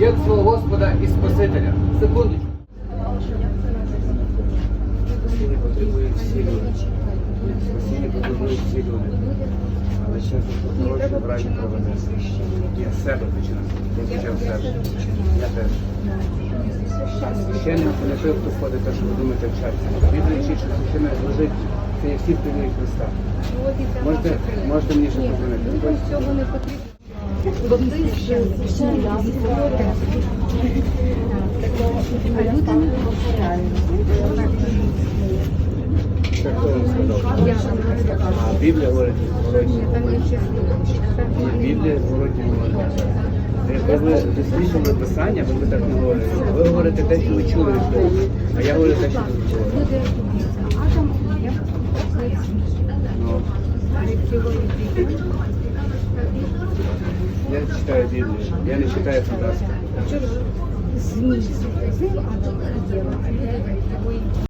як свого Господа і Спасителя. Секундочку. Спасіння потребують всі люди. Спасіння потребують всі люди. Але ще хороші правильно проведеться. Я з себе починаю. Я почав з себе. Я теж. А священник це не той, хто ходить, те, що ви думаєте, вчаться. Біблія вчить, що священник служить, це є всі, хто вірить Христа. Можете, можете мені ще позвонити? Цього не потрібно. Бо ти ж священник, а люди не повторяють. Біблія не говорили. Ви говорите те, що ви а я говорю те, що ви чули. Ну, я читаю Библию. я не читаю фантастику. зміст. З ним Адам